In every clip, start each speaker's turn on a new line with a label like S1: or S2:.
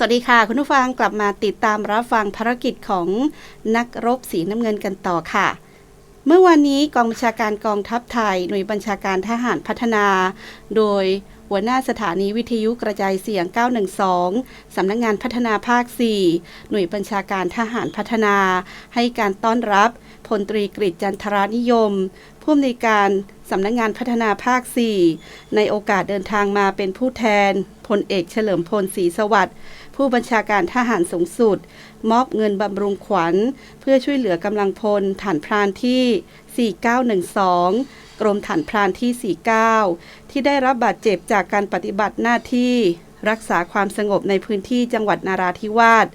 S1: สวัสดีค่ะ คุณผู้ฟังกลับมาติดตามรับฟังภารกิจของนักรบสีน้ำเงินกันต่อค่ะ เมื่อวานนี้กองบัญชาการกองทัพไทย หน่วยบัญชาการทหารพัฒนา โดยหัวหน้าสถานีวิทยุกระจายเสียง 912 สำนักงงานพัฒนาภาค 4 หน่วยบัญชาการทหารพัฒนา ให้การต้อนรับพลตรีกฤษจันทรานิยม ผู้อำนวยการสำนักงงานพัฒนาภาค 4 ในโอกาสเดินทางมาเป็นผู้แทนพลเอกเฉลิมพลศรีสวัสดิ์ ผู้บัญชาการทหารสูงสุด มอบเงินบำรุงขวัญ เพื่อช่วยเหลือกำลังพลฐานพรานที่ 4912 กรมฐานพรานที่ 49 ที่ได้รับบาดเจ็บจากการปฏิบัติหน้าที่ รักษาความสงบในพื้นที่จังหวัดนาราธิวาส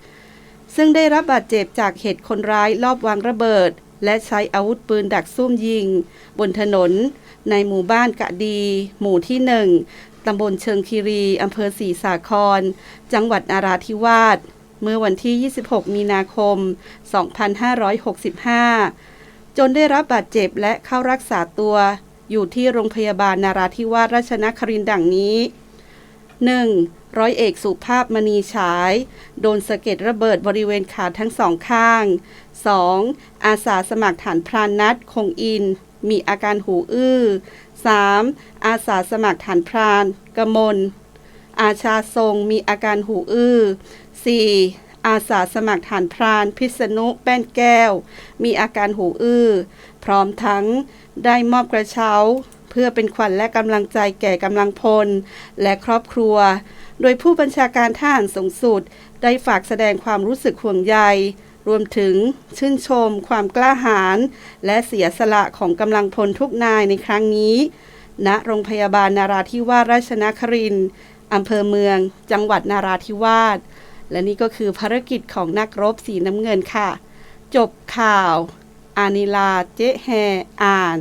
S1: ซึ่งได้รับบาดเจ็บจากเหตุคนร้ายลอบวางระเบิด และใช้อาวุธปืนดักซุ่มยิง บนถนน ในหมู่บ้านกะดี หมู่ที่หนึ่ง ตำบลเชิงคีรีอำเภอศรีสาคร จังหวัดนาราธิวาส เมื่อวันที่ 26 มีนาคม 2565 จนได้รับบาดเจ็บและเข้ารักษาตัวอยู่ที่โรงพยาบาลนาราธิวาสราชนครินดังนี้ 1. ร้อยเอกสุภาพมณีฉาย โดนสะเก็ดระเบิดบริเวณขาทั้งสองข้าง 2. อาสาสมัครฐานพรานนัดคงอิน มีอาการหูอื้อ 3. อาสาสมัครฐานพรานกมลอาชาทรงมีอาการหูอื้อ 4. อาสาสมัครฐานพรานพิษณุแป้นแก้ว มีอาการหูอื้อ พร้อมทั้งได้มอบกระเช้า เพื่อเป็นขวัญและกำลังใจแก่กำลังพล และครอบครัว โดยผู้บัญชาการทหารสูงสุด ได้ฝากแสดงความรู้สึกห่วงใย รวมถึงชื่นชมความกล้าหาญและเสียสละของกำลังพลทุกนายในครั้งนี้ ณ โรงพยาบาลนาราธิวาสราชนครินทร์อำเภอเมือง จังหวัดนาราธิวาส และนี่ก็คือภารกิจของนักรบสีน้ำเงินค่ะ จบข่าว อานิลา เจ๊แฮ อ่าน